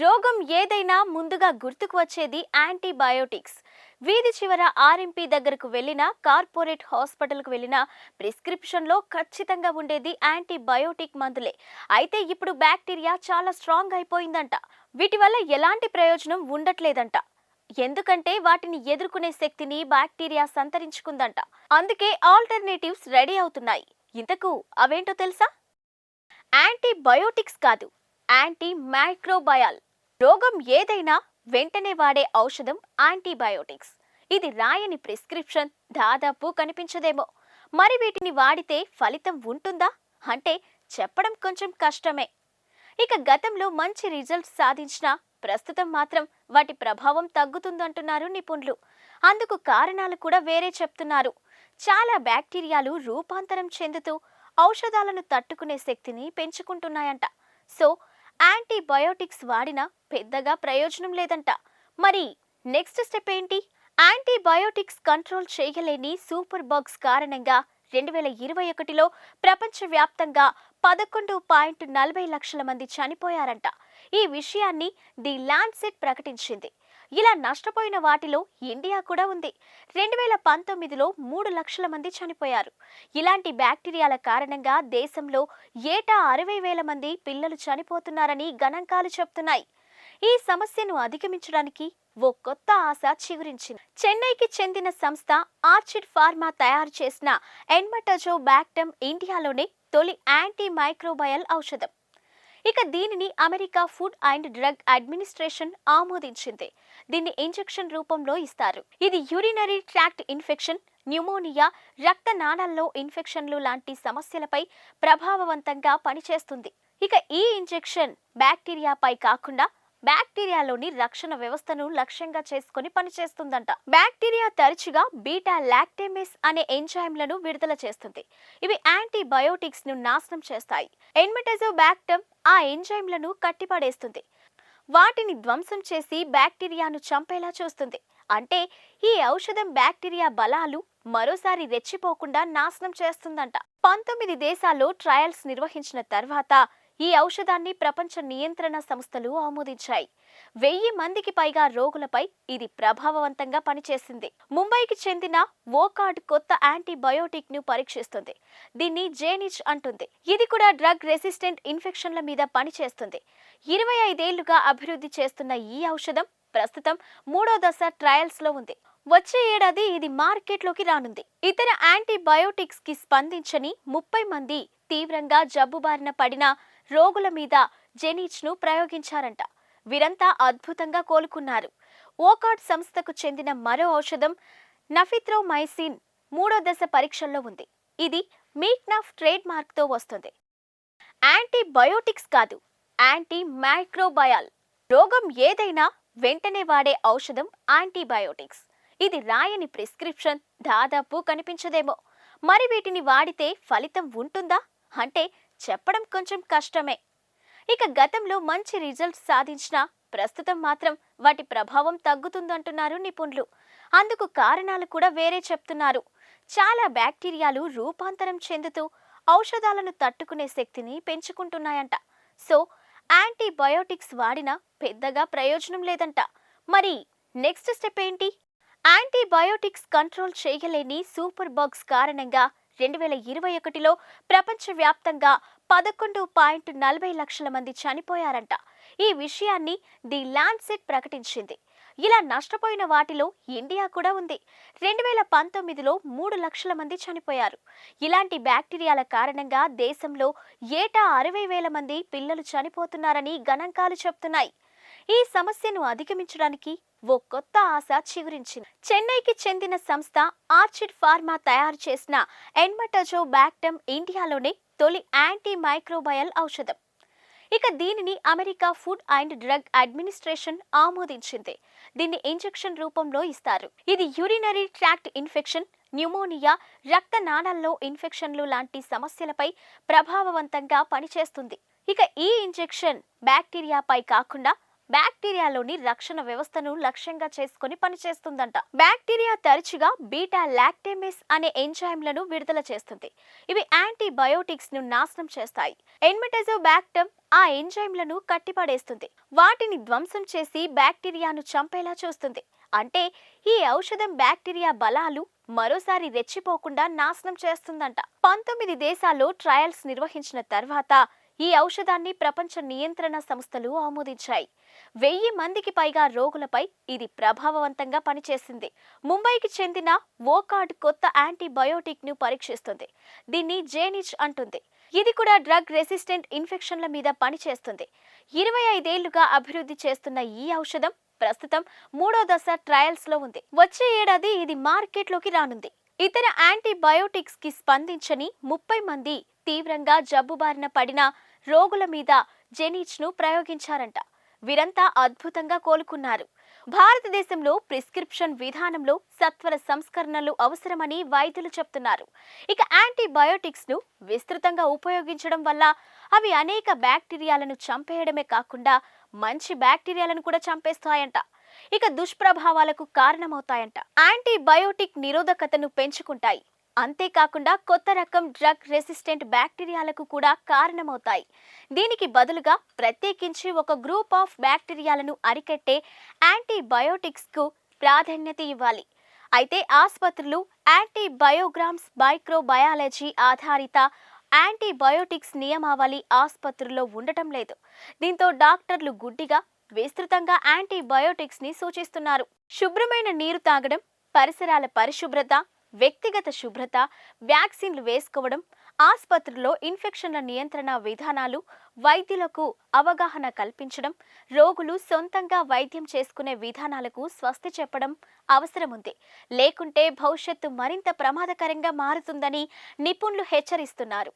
రోగం ఏదైనా ముందుగా గుర్తుకు వచ్చేది యాంటీబయోటిక్స్. వీధి చివర ఆర్ఎంపీ దగ్గరకు వెళ్ళినా కార్పొరేట్ హాస్పిటల్కు వెళ్ళినా ప్రిస్క్రిప్షన్లో ఖచ్చితంగా ఉండేది యాంటీబయోటిక్ మందులే. అయితే ఇప్పుడు బ్యాక్టీరియా చాలా స్ట్రాంగ్ అయిపోయిందంట. వీటి వల్ల ఎలాంటి ప్రయోజనం ఉండట్లేదంట. ఎందుకంటే వాటిని ఎదుర్కొనే శక్తిని బ్యాక్టీరియా సంతరించుకుందంట. అందుకే ఆల్టర్నేటివ్స్ రెడీ అవుతున్నాయి. ఇంతకు అవేంటో తెలుసా? యాంటీబయోటిక్స్ కాదు యాంటీ మైక్రోబయాల్ రోగం ఏదైనా వెంటనే వాడే ఔషధం యాంటీబయోటిక్స్. ఇది రాయని ప్రిస్క్రిప్షన్ దాదాపు కనిపించదేమో. మరి వీటిని వాడితే ఫలితం ఉంటుందా? అంటే చెప్పడం కొంచెం కష్టమే. ఇక గతంలో మంచి రిజల్ట్స్ సాధించినా ప్రస్తుతం మాత్రం వాటి ప్రభావం తగ్గుతుందంటున్నారు నిపుణులు. అందుకు కారణాలు కూడా వేరే చెప్తున్నారు. చాలా బ్యాక్టీరియాలు రూపాంతరం చెందుతూ ఔషధాలను తట్టుకునే శక్తిని పెంచుకుంటున్నాయంట. సో యాంటీబయోటిక్స్ వాడినా పెద్దగా ప్రయోజనం లేదంట. మరి నెక్స్ట్ స్టెప్ ఏంటి? యాంటీబయోటిక్స్ కంట్రోల్ చేయలేని సూపర్ బగ్స్ కారణంగా రెండు వేల ఇరవై ఒకటిలో ప్రపంచవ్యాప్తంగా పదకొండు పాయింట్ నలభై లక్షల మంది చనిపోయారంట. ఈ విషయాన్ని ది ల్యాండ్సెట్ ప్రకటించింది. ఇలా నష్టపోయిన వాటిలో ఇండియా కూడా ఉంది. రెండు వేల పంతొమ్మిదిలో మూడు లక్షల మంది చనిపోయారు. ఇలాంటి బ్యాక్టీరియాల కారణంగా దేశంలో ఏటా అరవై వేల మంది పిల్లలు చనిపోతున్నారని గణాంకాలు చెప్తున్నాయి. ఈ సమస్యను అధిగమించడానికి ఓ కొత్త ఆశ చిగురించింది. చెన్నైకి చెందిన సంస్థ ఆర్చిడ్ ఫార్మా తయారు చేసిన ఎన్మటజో బ్యాక్టమ్ ఇండియాలోనే తొలి యాంటీ మైక్రోబయల్ ఔషధం. ఇక దీనిని America food and drug administration ఆమోదించింది. దీన్ని ఇంజెక్షన్ రూపంలో ఇస్తారు. ఇది యూరినరీ ట్రాక్ట్ ఇన్ఫెక్షన్ న్యూమోనియా రక్త నాళాల్లో ఇన్ఫెక్షన్లు లాంటి సమస్యలపై ప్రభావవంతంగా పనిచేస్తుంది. ఇక ఈ ఇంజెక్షన్ బ్యాక్టీరియాపై కాకుండా బ్యాక్టీరియాలోని రక్షణ వ్యవస్థను లక్ష్యంగా చేసుకుని పనిచేస్తుందంట. బ్యాక్టీరియా తరచుగా బీటా లాక్టేమిస్ అనే ఎంజైమ్లను విడుదల చేస్తుంది. ఇవి యాంటీబయోటిక్స్ను నాశనం చేస్తాయి. ఎన్మెటజోబాక్టమ్ ఆ ఎంజైమ్లను కట్టిపడేస్తుంది. వాటిని ధ్వంసం చేసి బ్యాక్టీరియాను చంపేలా చూస్తుంది. అంటే ఈ ఔషధం బ్యాక్టీరియా బలాలు మరోసారి రెచ్చిపోకుండా నాశనం చేస్తుందంట. పంతొమ్మిది దేశాల్లో ట్రయల్స్ నిర్వహించిన తర్వాత ఈ ఔషధాన్ని ప్రపంచ నియంత్రణ సంస్థలు ఆమోదించాయి. వెయ్యి మందికి పైగా రోగులపై ఇది ప్రభావవంతంగా పనిచేసింది. ముంబైకి చెందిన వోకార్డ్ కొత్త యాంటీబయోటిక్ను పరీక్షిస్తుంది. దీన్ని జేనిచ్ అంటుంది. ఇది కూడా డ్రగ్ రెసిస్టెంట్ ఇన్ఫెక్షన్ల మీద పనిచేస్తుంది. ఇరవై ఐదేళ్ళుగా అభివృద్ధి చేస్తున్న ఈ ఔషధం ప్రస్తుతం మూడో దశ ట్రయల్స్లో ఉంది. వచ్చే ఏడాది ఇది మార్కెట్లోకి రానుంది. ఇతర యాంటీబయోటిక్స్కి స్పందించని ముప్పై మంది తీవ్రంగా జబ్బుబారిన పడిన రోగుల మీద జెనీచ్ను ప్రయోగించారంట. వీరంతా అద్భుతంగా కోలుకున్నారు. ఓకాట్ సంస్థకు చెందిన మరో ఔషధం నఫిత్రోమైసిన్ మూడో దశ పరీక్షల్లో ఉంది. ఇది మీట్నాఫ్ ట్రేడ్ మార్క్తో వస్తుంది. యాంటీబయోటిక్స్ కాదు యాంటీ మైక్రోబయాల్ రోగం ఏదైనా వెంటనే వాడే ఔషధం యాంటీబయోటిక్స్. ఇది రాయని ప్రిస్క్రిప్షన్ దాదాపు కనిపించదేమో. మరి వీటిని వాడితే ఫలితం ఉంటుందా? అంటే చెప్పడం కొంచెం కష్టమే. ఇక గతంలో మంచి రిజల్ట్స్ సాధించినా ప్రస్తుతం మాత్రం వాటి ప్రభావం తగ్గుతుందంటున్నారు నిపుణులు. అందుకు కారణాలు కూడా వేరే చెప్తున్నారు. చాలా బ్యాక్టీరియాలు రూపాంతరం చెందుతూ ఔషధాలను తట్టుకునే శక్తిని పెంచుకుంటున్నాయంట. సో యాంటీబయోటిక్స్ వాడినా పెద్దగా ప్రయోజనం లేదంట. మరి నెక్స్ట్ స్టెప్ ఏంటి? యాంటీబయోటిక్స్ కంట్రోల్ చేయలేని సూపర్ బగ్స్ కారణంగా రెండు వేల ఇరవై ఒకటిలో ప్రపంచవ్యాప్తంగా పదకొండు పాయింట్ నలభై లక్షల మంది చనిపోయారంట. ఈ విషయాన్ని ది ల్యాండ్సెట్ ప్రకటించింది. ఇలా నష్టపోయిన వాటిలో ఇండియా కూడా ఉంది. రెండు వేల పంతొమ్మిదిలో మూడు లక్షల మంది చనిపోయారు. ఇలాంటి బ్యాక్టీరియాల కారణంగా దేశంలో ఏటా అరవై వేల మంది పిల్లలు చనిపోతున్నారని గణాంకాలు చెప్తున్నాయి. ఈ సమస్యను అధిగమించడానికి ఓ కొత్త ఆశ చిగురించింది. చెన్నైకి చెందిన సంస్థ ఆర్చిడ్ ఫార్మా తయారు చేసిన ఎన్మటజో బ్యాక్టమ్ ఇండియాలోనే తొలి యాంటీ మైక్రోబయల్ ఔషధం. ఇక దీనిని America food and drug administration ఆమోదించింది. దీన్ని ఇంజెక్షన్ రూపంలో ఇస్తారు. ఇది యూరినరీ ట్రాక్ట్ ఇన్ఫెక్షన్ న్యూమోనియా రక్త నాళాల్లో ఇన్ఫెక్షన్లు లాంటి సమస్యలపై ప్రభావవంతంగా పనిచేస్తుంది. ఇక ఈ ఇంజెక్షన్ బ్యాక్టీరియాపై కాకుండా బ్యాక్టీరియాలోని రక్షణ వ్యవస్థను లక్ష్యంగా చేసుకొని పనిచేస్తుందంట. బ్యాక్టీరియా తరచుగా బీటా లాక్టేమేస్ అనే ఎంజైమ్లను విడుదల చేస్తుంది. ఇవి యాంటీబయోటిక్స్ను నాశనం చేస్తాయి. ఎన్మెటజోబాక్టమ్ ఆ ఎంజైమ్లను కట్టిపడేస్తుంది. వాటిని ధ్వంసం చేసి బ్యాక్టీరియాను చంపేలా చూస్తుంది. అంటే ఈ ఔషధం బ్యాక్టీరియా బలాలు మరోసారి రెచ్చిపోకుండా నాశనం చేస్తుందంట. పంతొమ్మిది దేశాల్లో ట్రయల్స్ నిర్వహించిన తర్వాత ఈ ఔషధాన్ని ప్రపంచ నియంత్రణ సంస్థలు ఆమోదించాయి. వెయ్యి మందికి పైగా రోగులపై ఇది ప్రభావవంతంగా పనిచేసింది. ముంబైకి చెందిన ఓకార్డ్ కొత్త యాంటీబయోటిక్ను పరీక్షిస్తుంది. దీన్ని జేనిచ్ అంటుంది. ఇది కూడా డ్రగ్ రెసిస్టెంట్ ఇన్ఫెక్షన్ల మీద పనిచేస్తుంది. ఇరవై ఐదేళ్ళుగా అభివృద్ధి చేస్తున్న ఈ ఔషధం ప్రస్తుతం మూడో దశ ట్రయల్స్లో ఉంది. వచ్చే ఏడాది ఇది మార్కెట్లోకి రానుంది. ఇతర యాంటీబయోటిక్స్కి స్పందించని ముప్పై మంది తీవ్రంగా జబ్బుబారిన పడిన రోగుల మీద జెనీచ్ను ప్రయోగించారంట. వీరంతా అద్భుతంగా కోలుకున్నారు. భారతదేశంలో ప్రిస్క్రిప్షన్ విధానంలో సత్వర సంస్కరణలు అవసరమని వైద్యులు చెప్తున్నారు. ఇక యాంటీబయోటిక్స్ను విస్తృతంగా ఉపయోగించడం వల్ల అవి అనేక బ్యాక్టీరియాలను చంపేయడమే కాకుండా మంచి బ్యాక్టీరియాలను కూడా చంపేస్తాయంట. ఇక దుష్ప్రభావాలకు కారణమవుతాయంట. యాంటీబయోటిక్ నిరోధకతను పెంచుకుంటాయి. అంతేకాకుండా కొత్త రకం డ్రగ్ రెసిస్టెంట్ బ్యాక్టీరియాలకు కూడా కారణమవుతాయి. దీనికి బదులుగా ప్రత్యేకించి ఒక గ్రూప్ ఆఫ్ బ్యాక్టీరియాలను అరికట్టే యాంటీబయోటిక్స్కు ప్రాధాన్యత ఇవ్వాలి. అయితే ఆసుపత్రులు యాంటీబయోగ్రామ్స్ మైక్రోబయాలజీ ఆధారిత యాంటీబయోటిక్స్ నియమావళి ఆసుపత్రుల్లో ఉండటం లేదు. దీంతో డాక్టర్లు గుడ్డిగా విస్తృతంగా యాంటీబయోటిక్స్ని సూచిస్తున్నారు. శుభ్రమైన నీరు తాగడం పరిసరాల పరిశుభ్రత వ్యక్తిగత శుభ్రత వ్యాక్సిన్లు వేసుకోవడం ఆసుపత్రుల్లో ఇన్ఫెక్షన్ల నియంత్రణ విధానాలు వైద్యులకు అవగాహన కల్పించడం రోగులు సొంతంగా వైద్యం చేసుకునే విధానాలకు స్వస్తి చెప్పడం అవసరం ఉంది లేకుంటే భవిష్యత్తు మరింత ప్రమాదకరంగా మారుతుందని నిపుణులు హెచ్చరిస్తున్నారు.